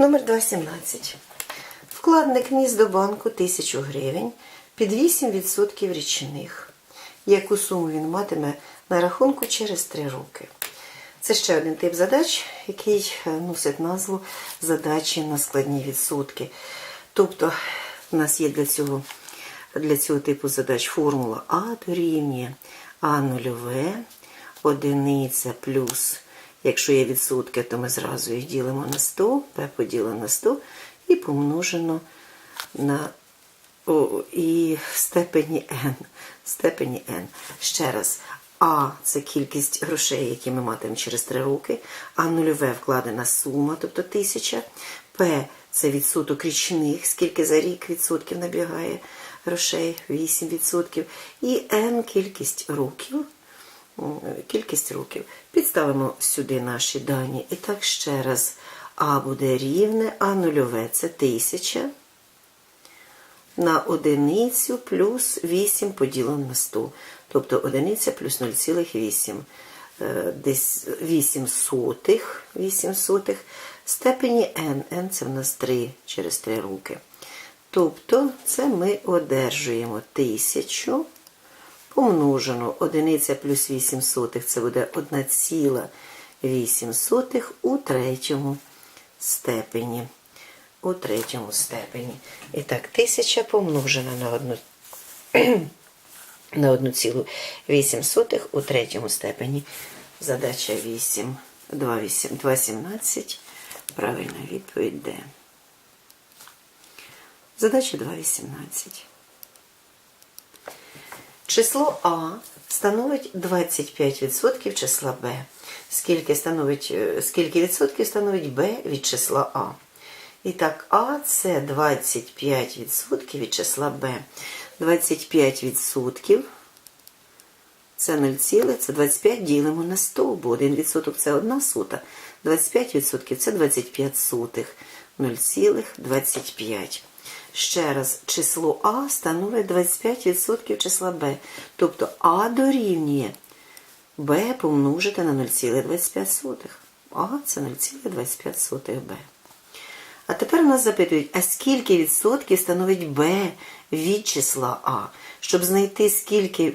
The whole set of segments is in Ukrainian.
Номер 217. Вкладник вніс до банку 1000 гривень під 8% річних. Яку суму він матиме на рахунку через 3 роки? Це ще один тип задач, який е, носить назву задачі на складні відсотки. Тобто, в нас є для цього, для цього типу задач формула А дорівнює А нульове, одиниця плюс, якщо є відсотки, то ми зразу їх ділимо на 100, P поділено на 100 і помножено на о, і в степені n. Степені n. Ще раз. А це кількість грошей, які ми матимемо через 3 роки. А нульове вкладена сума, тобто 1000. П це відсоток річних, скільки за рік відсотків набігає грошей, 8%. І N кількість років. М, Кількість років. Підставимо сюди наші дані. І так ще раз. А буде рівне, а нульове це 1000 на одиницю плюс 8 поділено на 100. Тобто одиниця плюс 0,8. Е, Десь 8 сотих, 8 сотих. Степені n. n це в нас 3 через 3 роки. Тобто це ми одержуємо 1000 помножено одиниця плюс 8 сотих, це буде 1,8 сотих у третьому степені у третьому степені. І так, тисяча помножена на одну на 1,8 у третьому степені. Задача 8, 2, 8, 2, 17. Правильна відповідь Д. Задача 2,18. Число А становить 25% числа Б. Скільки, становить, е, скільки відсотків становить Б від числа А? І так, А це 25% від числа Б. 25% це 0, це 25 ділимо на 100, бо 1% це одна сота. 25% це 25 сотих. 0,25. Ще раз, число А становить 25% числа Б. Тобто А дорівнює Б помножити на 0,25. А це 0,25 Б. А тепер нас запитують, а скільки відсотків становить Б від числа А? Щоб знайти, скільки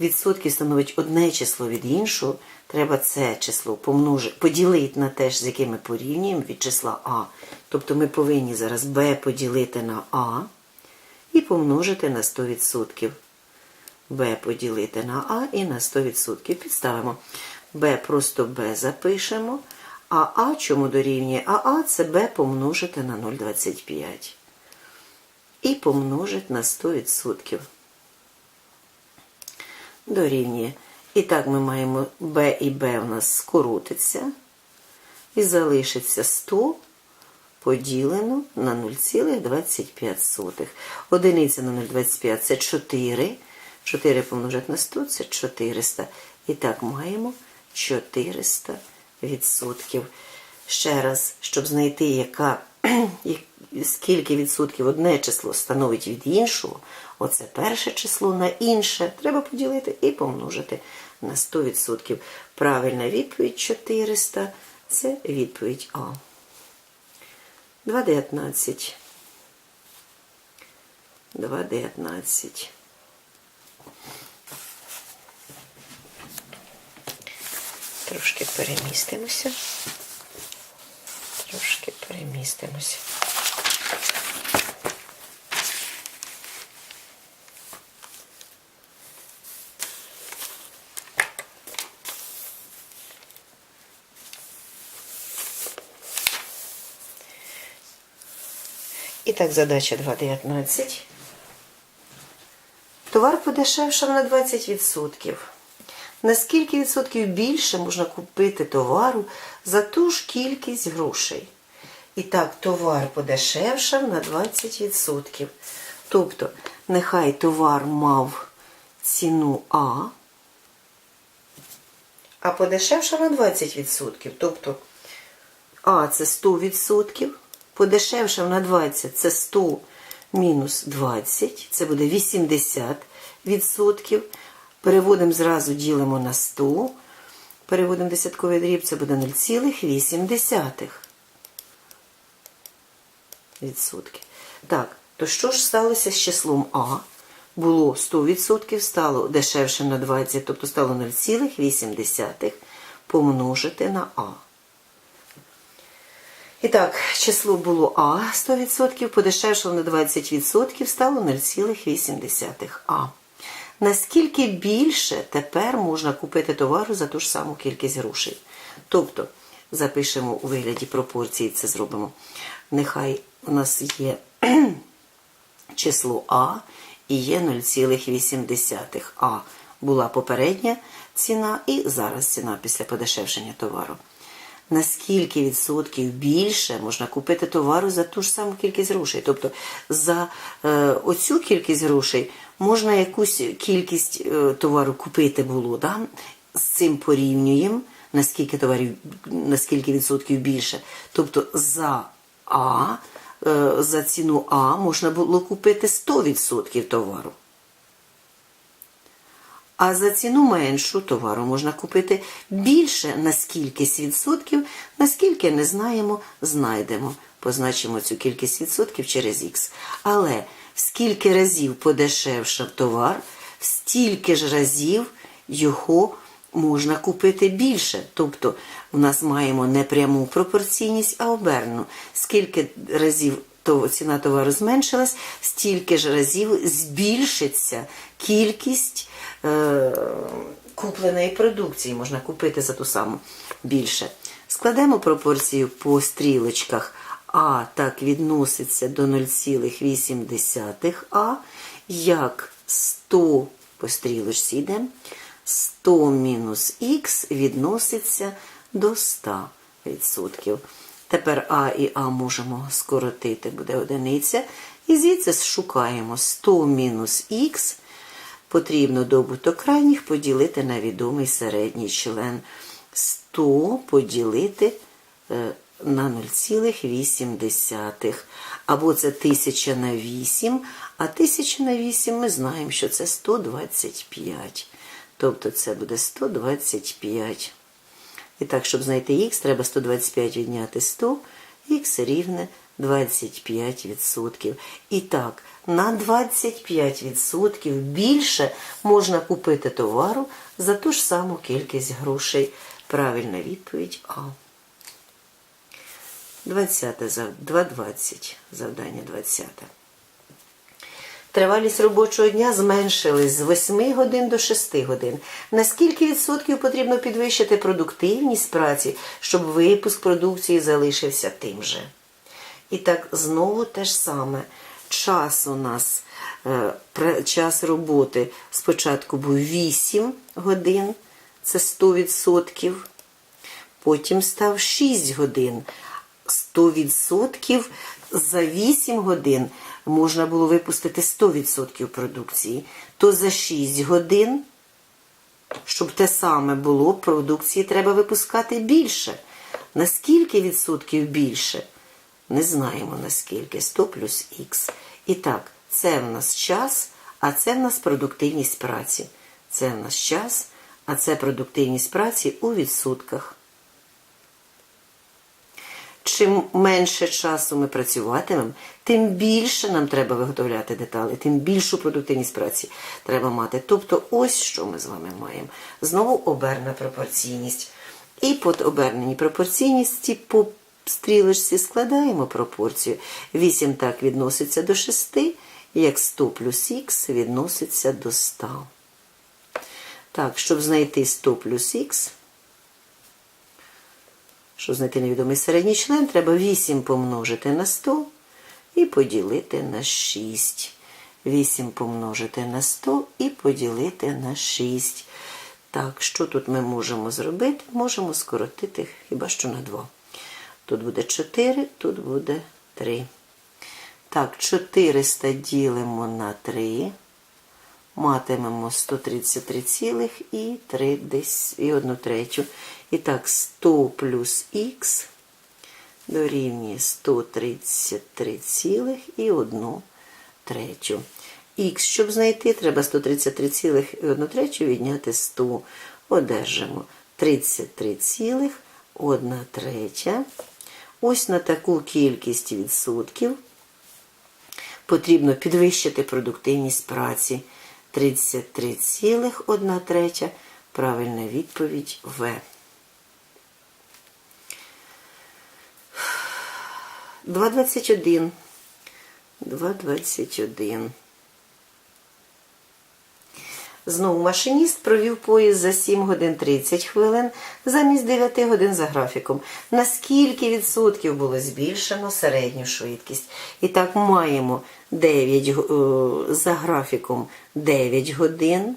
відсотків становить одне число від іншого, треба це число помножити, поділити на те, з яким ми порівнюємо від числа А. Тобто ми повинні зараз Б поділити на А і помножити на 100%. Б поділити на А і на 100%. Підставимо. Б просто Б запишемо. А А чому дорівнює? А А це Б помножити на 0,25. І помножити на 100%. Дорівнює. І так ми маємо Б і Б у нас скоротиться. І залишиться 100 поділено на 0,25. Одиниця на 0,25 це 4. 4 помножити на 100 це 400. І так маємо 400 відсотків. Ще раз, щоб знайти, яка, скільки відсотків одне число становить від іншого, оце перше число на інше, треба поділити і помножити на 100%. Правильна відповідь 400 це відповідь А. 2,19. 2,19. Трошки перемістимося. Трошки перемістимося. Так, задача 2.19. Товар подешевшав на 20%. На скільки відсотків більше можна купити товару за ту ж кількість грошей? І так, товар подешевшав на 20%. Тобто, нехай товар мав ціну А, а подешевшав на 20%. Тобто, А це 100%, подешевшав на 20 це 100 мінус 20, це буде 80%. Переводимо зразу, ділимо на 100. Переводимо десятковий дріб, це буде 0,8. відсотки. Так, то що ж сталося з числом А? Було 100%, стало дешевше на 20, тобто стало 0,8 помножити на А. І так, число було А 100%, подешевшало на 20%, стало 0,8 А. Наскільки більше тепер можна купити товару за ту ж саму кількість грошей? Тобто, запишемо у вигляді пропорції, це зробимо. Нехай у нас є число А і є 0,8. А була попередня ціна і зараз ціна після подешевшення товару. На скільки відсотків більше можна купити товару за ту ж саму кількість грошей? Тобто за е, оцю кількість грошей можна якусь кількість е, товару купити було. Да? З цим порівнюємо, наскільки товарів, наскільки відсотків більше. Тобто за А, е, за ціну А можна було купити 100% товару. А за ціну меншу товару можна купити більше на скількись відсотків, наскільки не знаємо, знайдемо. Позначимо цю кількість відсотків через х. Але скільки разів подешевшав товар, стільки ж разів його можна купити більше. Тобто в нас маємо не пряму пропорційність, а обернену. Скільки разів то ціна товару зменшилась, стільки ж разів збільшиться кількість купленої продукції. Можна купити за ту саму більше. Складемо пропорцію по стрілочках. А так відноситься до 0,8 А, як 100 по стрілочці йдемо, 100 мінус х відноситься до 100%. Тепер А і А можемо скоротити, буде одиниця. І звідси шукаємо 100 мінус х. Потрібно добуток крайніх поділити на відомий середній член. 100 поділити е, на 0,8. Або це 1000 на 8, а 1000 на 8 ми знаємо, що це 125. Тобто це буде 125. І так, щоб знайти х, треба 125 відняти 100, х рівне 25%. І так, на 25% більше можна купити товару за ту ж саму кількість грошей. Правильна відповідь А. 20 2.20. Завдання 20. Тривалість робочого дня зменшилась з 8 годин до 6 годин. На скільки відсотків потрібно підвищити продуктивність праці, щоб випуск продукції залишився тим же? І так, знову те ж саме. Час у нас, е, час роботи спочатку був 8 годин, це 100%. Потім став 6 годин. 100% за 8 годин можна було випустити 100% продукції. То за 6 годин, щоб те саме було, продукції треба випускати більше. Наскільки відсотків більше? Не знаємо наскільки. 100 плюс х. І так, це в нас час, а це в нас продуктивність праці. Це в нас час, а це продуктивність праці у відсотках. Чим менше часу ми працюватимемо, тим більше нам треба виготовляти деталі, тим більшу продуктивність праці треба мати. Тобто, ось що ми з вами маємо. Знову оберна пропорційність. І по оберненій пропорційності по стрілочці складаємо пропорцію. 8 так відноситься до 6, як 100 плюс х відноситься до 100. Так, щоб знайти 100 плюс х, щоб знайти невідомий середній член, треба 8 помножити на 100 і поділити на 6. 8 помножити на 100 і поділити на 6. Так, що тут ми можемо зробити? Можемо скоротити хіба що на 2. Тут буде 4, тут буде 3. Так, 400 ділимо на 3. Матимемо 133,3 десь і 1 третю. І так, 100 плюс х дорівнює 133,1 третю. Х, щоб знайти, треба 133,1 третю відняти 100. Одержимо 33,1 третя. Ось на таку кількість відсотків потрібно підвищити продуктивність праці. 33,1 третя. Правильна відповідь В. 2,21. 2,21. Знову машиніст провів поїзд за 7 годин 30 хвилин замість 9 годин за графіком. На скільки відсотків було збільшено середню швидкість? І так маємо 9, е, за графіком 9 годин.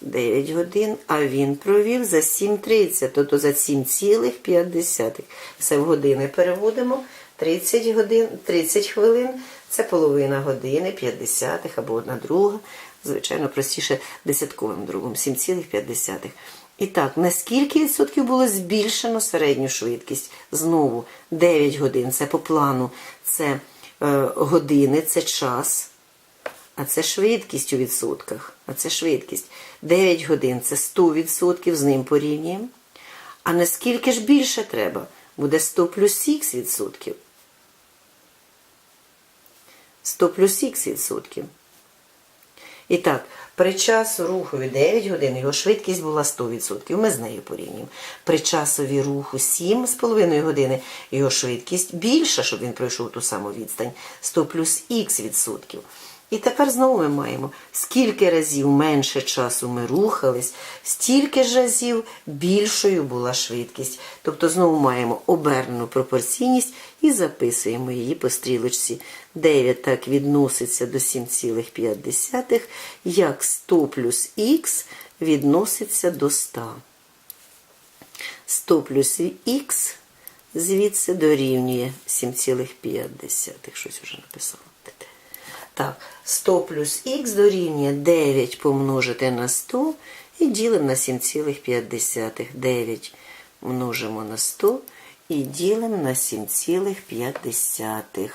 9 годин, а він провів за 7,30, тобто за 7,5. Все в години переводимо. 30 годин, 30 хвилин це половина години, 50 або одна друга. Звичайно, простіше десятковим другом, 7,5. І так, на скільки відсотків було збільшено середню швидкість? Знову 9 годин, це по плану, це е, години, це час. А це швидкість у відсотках. А це швидкість. 9 годин це 100%, з ним порівнюємо. А наскільки ж більше треба? Буде 100 плюс х відсотків. 100 плюс х відсотків. І так, при часу руху 9 годин його швидкість була 100%. Ми з нею порівнюємо. При часові руху 7,5 години його швидкість більша, щоб він пройшов ту саму відстань. 100 плюс х відсотків. І тепер знову ми маємо, скільки разів менше часу ми рухались, стільки ж разів більшою була швидкість. Тобто знову маємо обернену пропорційність і записуємо її по стрілочці. 9 так відноситься до 7,5, як 100 плюс х відноситься до 100. 100 плюс х звідси дорівнює 7,5. Щось вже написала. Так, 100 плюс х дорівнює 9 помножити на 100 і ділимо на 7,5. 9 множимо на 100 і ділимо на 7,5.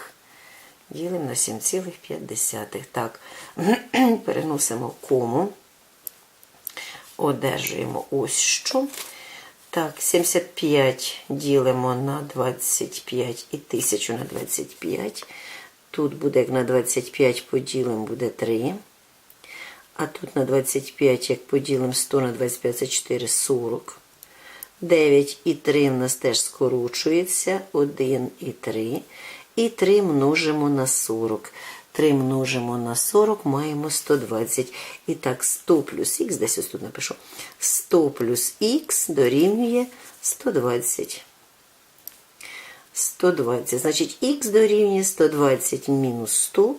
Ділимо на 7,5. Так, переносимо кому. Одержуємо ось що. Так, 75 ділимо на 25 і 1000 на 25. Тут буде, як на 25 поділимо, буде 3. А тут на 25, як поділимо 100 на 25, це 4, 40. 9 і 3 в нас теж скорочується. 1 і 3. І 3 множимо на 40. 3 множимо на 40, маємо 120. І так, 100 плюс х, десь ось тут напишу. 100 плюс х дорівнює 120. 120. Значить, х дорівнює 120 мінус 100.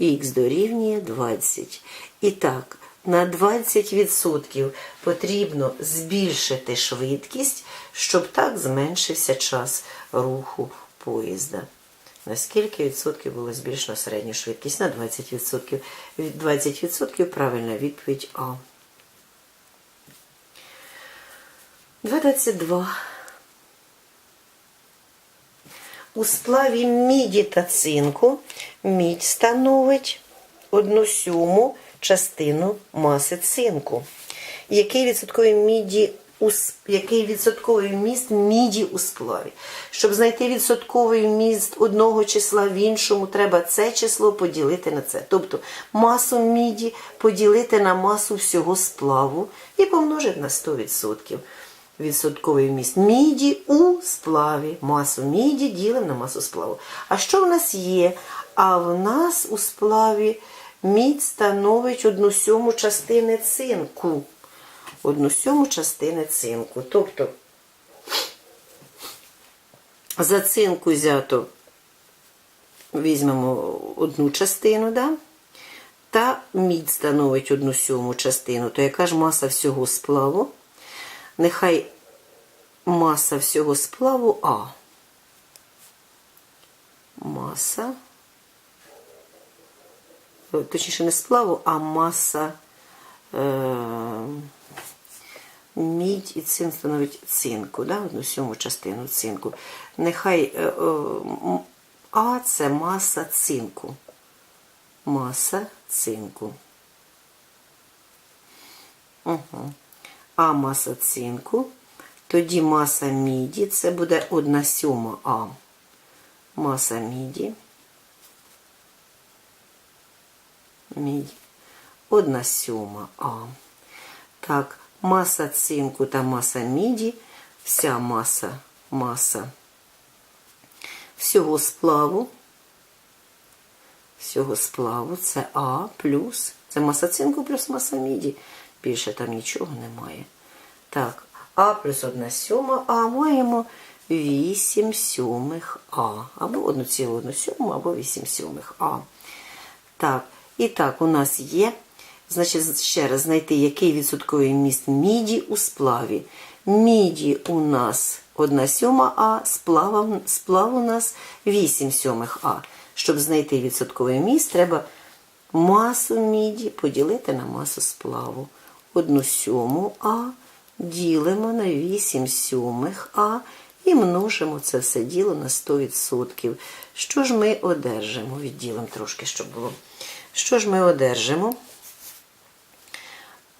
Х дорівнює 20. І так, на 20% потрібно збільшити швидкість, щоб так зменшився час руху поїзда. На скільки відсотків було збільшено середню швидкість? На 20%. 20% правильна відповідь А. 2,22. У сплаві міді та цинку мідь становить одну сьому частину маси цинку. Який відсотковий міді у який відсотковий вміст міді у сплаві? Щоб знайти відсотковий вміст одного числа в іншому, треба це число поділити на це. Тобто масу міді поділити на масу всього сплаву і помножити на 100% відсотковий вміст міді у сплаві. Масу міді ділимо на масу сплаву. А що в нас є? А в нас у сплаві мідь становить одну сьому частини цинку. Одну сьому частини цинку. Тобто за цинку взято візьмемо одну частину, да? та мідь становить одну сьому частину. То яка ж маса всього сплаву? Нехай маса всього сплаву А. Маса. е, Точніше, не сплаву, а маса е, мідь і цин становить цинку, да? одну сьому частину цинку. Нехай е, е, А це маса цинку. Маса цинку. Угу. А маса цинку, тоді маса міді, це буде 1 сьома А. маса міді. Міді. Одна сьома А. Так, маса цинку та маса міді. Вся маса, маса всього сплаву. Всього сплаву це А плюс. Це маса цинку плюс маса міді. Більше там нічого немає. Так, А плюс 1 сьома А маємо 8 сьомих А. Або 1,1 сьому, або 8 сьомих А. Так, і так, у нас є. Значить, ще раз знайти, який відсотковий міст міді у сплаві. Міді у нас 1 сьома А, сплав, сплав у нас 8 сьомих А. Щоб знайти відсотковий міст, треба масу міді поділити на масу сплаву. 1 сьому А ділимо на 8 сьомих А і множимо це все діло на 100%. Що ж ми одержимо? Відділимо трошки, щоб було. Що ж ми одержимо?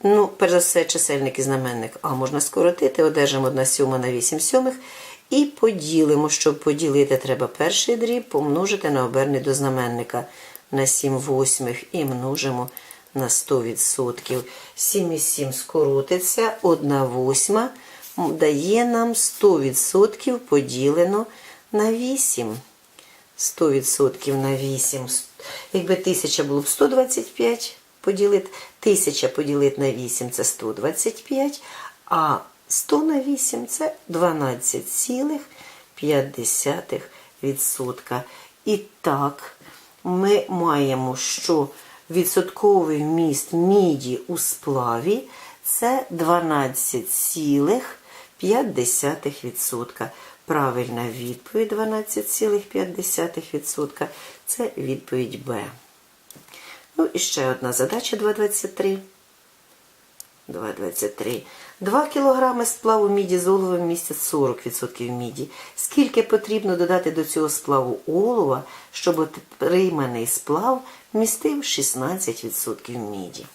Ну, перш за все, чисельник і знаменник А можна скоротити, одержимо 1 сьома на 8 сьомих і поділимо. Щоб поділити, треба перший дріб помножити на оберний до знаменника на 7 восьмих і множимо на 100%. 7 скоротиться, 1 восьма дає нам 100% поділено на 8. 100% на 8. Якби 1000 було б 125 поділити, 1000 поділити на 8 це 125, а 100 на 8 це 12,5%. І так, ми маємо, що відсотковий вміст міді у сплаві це 12,5%. Правильна відповідь 12,5% це відповідь Б. Ну і ще одна задача 2,23. 2,23. 2 кг сплаву міді з оловом містять 40% міді. Скільки потрібно додати до цього сплаву олова, щоб отриманий сплав містив 16% міді?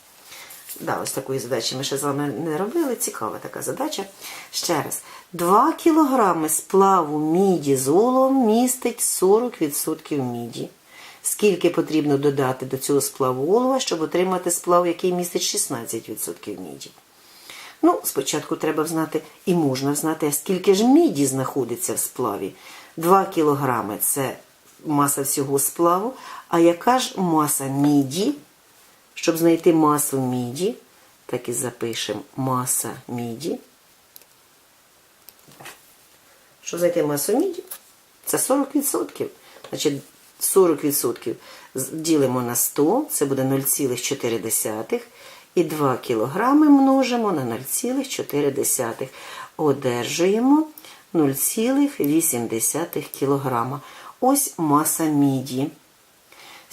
Да, ось такої задачі ми ще з вами не робили. Цікава така задача. Ще раз. 2 кг сплаву міді з оловом містить 40% міді. Скільки потрібно додати до цього сплаву олова, щоб отримати сплав, який містить 16% міді? Ну, спочатку треба знати, і можна знати, скільки ж міді знаходиться в сплаві. 2 кг це маса всього сплаву. А яка ж маса міді? Щоб знайти масу міді, так і запишемо маса міді. Щоб знайти масу міді, це 40%. Значить, 40% ділимо на 100, це буде 0,4. І 2 кг множимо на 0,4. Одержуємо 0,8 кг. Ось маса міді.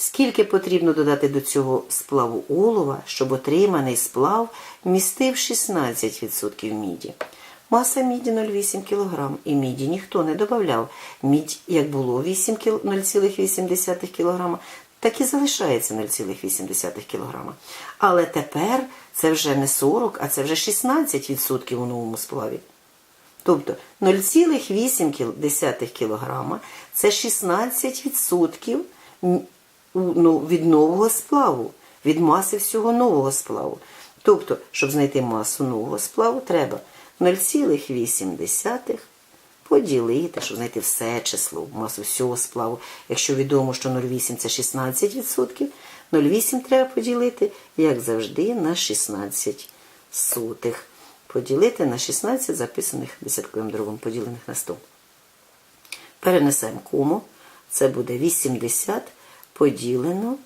Скільки потрібно додати до цього сплаву олова, щоб отриманий сплав містив 16% міді? Маса міді 0,8 кг. І міді ніхто не додавав. Мідь, як було 0,8 кг, так і залишається 0,8 кг. Але тепер це вже не 40, а це вже 16% у новому сплаві. Тобто 0,8 кг це 16% ну, від нового сплаву, від маси всього нового сплаву. Тобто, щоб знайти масу нового сплаву, треба 0,8 поділити, щоб знайти все число, масу всього сплаву. Якщо відомо, що 0,8 це 16%, 0,8 треба поділити, як завжди, на 16 сотих. Поділити на 16 записаних десятковим дробом, поділених на 100. Перенесемо кому. Це буде 80 поділено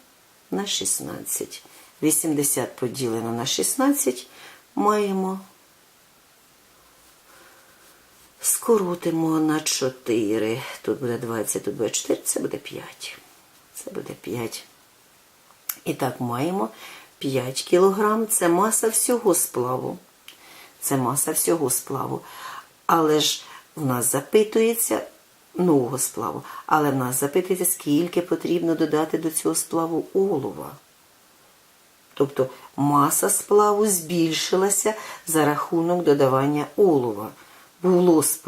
на 16. 80 поділено на 16 маємо. Скоротимо на 4. Тут буде 20, тут буде 4, це буде 5. Це буде 5. І так, маємо 5 кг. Це маса всього сплаву. Це маса всього сплаву. Але ж в нас запитується нового сплаву. Але в нас запитується, скільки потрібно додати до цього сплаву олова. Тобто маса сплаву збільшилася за рахунок додавання олова. Було сплаву.